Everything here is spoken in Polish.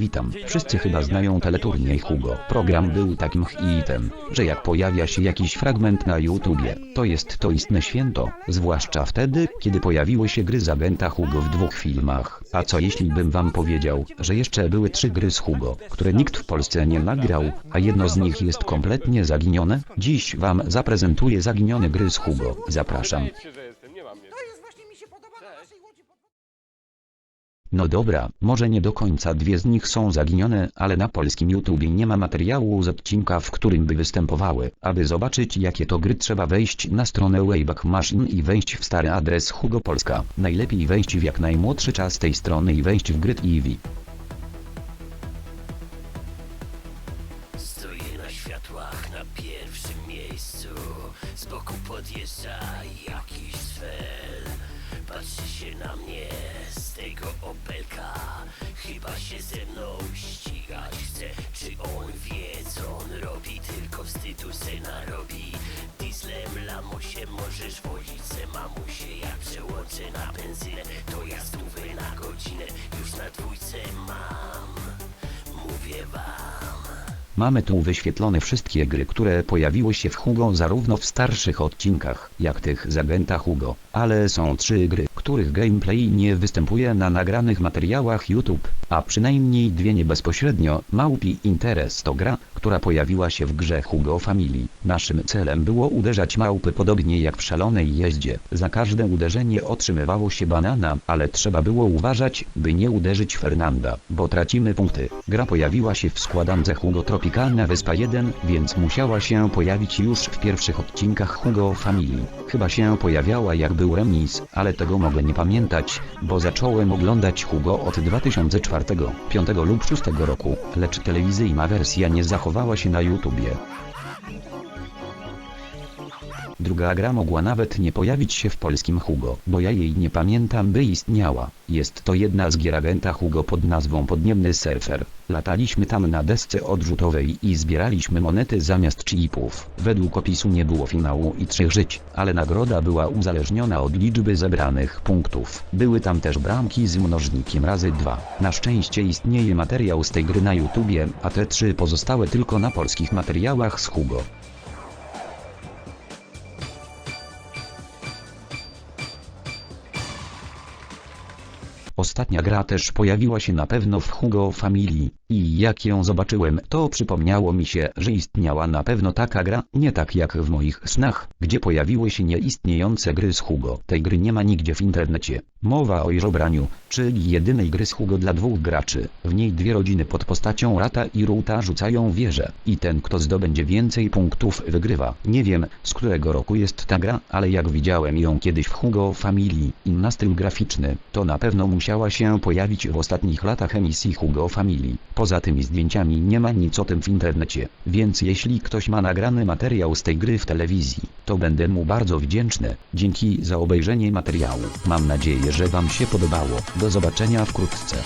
witam. Wszyscy chyba znają teleturniej Hugo. Program był takim hitem, że jak pojawia się jakiś fragment na YouTubie, to jest to istne święto, zwłaszcza wtedy, kiedy pojawiły się gry z Hugo w dwóch filmach. A co jeśli bym wam powiedział, że jeszcze były trzy gry z Hugo, które nikt w Polsce nie nagrał, a jedno z nich jest kompletnie zaginione? Dziś wam zaprezentuję zaginione gry z Hugo. Zapraszam. Powiedz się, że jestem, nie mam mnie. To jest właśnie mi się podoba na naszej łodzi. No dobra, może nie do końca dwie z nich są zaginione, ale na polskim YouTubie nie ma materiału z odcinka, w którym by występowały. Aby zobaczyć jakie to gry trzeba wejść na stronę Wayback Machine i wejść w stary adres Hugo Polska. Najlepiej wejść w jak najmłodszy czas tej strony i wejść w gry Eevee. Pierwszym miejscu. Z boku podjeżdża jakiś fel Patrzy się na mnie z tego opelka. Chyba się ze mną ścigać chce. Czy on wie co on robi? Tylko wstydu se narobi. Dieslem lamusie możesz wozić. Se mamusie Jak przełączę na benzynę To ja stówę na godzinę. Już na dwójce mam Mamy tu wyświetlone wszystkie gry, które pojawiły się w Hugo zarówno w starszych odcinkach, jak tych z agenta Hugo, ale są trzy gry, których gameplay nie występuje na nagranych materiałach YouTube, a przynajmniej dwie nie bezpośrednio. Małpi Interes to gra, która pojawiła się w grze Hugo Family. Naszym celem było uderzać małpy podobnie jak w szalonej jeździe. Za każde uderzenie otrzymywało się banana, ale trzeba było uważać, by nie uderzyć Fernanda, bo tracimy punkty. Gra pojawiła się w składance Hugo Tropikalna Wyspa 1, więc musiała się pojawić już w pierwszych odcinkach Hugo Family. Chyba się pojawiała jak był remis, ale tego mogę nie pamiętać, bo zacząłem oglądać Hugo od 2004, 5 lub 6 roku, lecz telewizyjna wersja nie zachowała się na YouTubie. Druga gra mogła nawet nie pojawić się w polskim Hugo, bo ja jej nie pamiętam by istniała. Jest to jedna z gier agenta Hugo pod nazwą Podniebny Surfer. Lataliśmy tam na desce odrzutowej i zbieraliśmy monety zamiast chipów. Według opisu nie było finału i trzech żyć, ale nagroda była uzależniona od liczby zebranych punktów. Były tam też bramki z mnożnikiem razy dwa. Na szczęście istnieje materiał z tej gry na YouTubie, a te trzy pozostałe tylko na polskich materiałach z Hugo. Ostatnia gra też pojawiła się na pewno w Hugo Family, i jak ją zobaczyłem, to przypomniało mi się, że istniała na pewno taka gra, nie tak jak w moich snach, gdzie pojawiły się nieistniejące gry z Hugo. Tej gry nie ma nigdzie w internecie. Mowa o żobraniu, czyli jedynej gry z Hugo dla dwóch graczy. W niej dwie rodziny pod postacią Rata i Ruta rzucają wieże, i ten kto zdobędzie więcej punktów wygrywa. Nie wiem, z którego roku jest ta gra, ale jak widziałem ją kiedyś w Hugo Family, inna styl graficzny, to na pewno musiała się pojawić w ostatnich latach emisji Hugo Family. Poza tymi zdjęciami nie ma nic o tym w internecie, więc jeśli ktoś ma nagrany materiał z tej gry w telewizji, to będę mu bardzo wdzięczny. Dzięki za obejrzenie materiału. Mam nadzieję, że wam się podobało. Do zobaczenia wkrótce.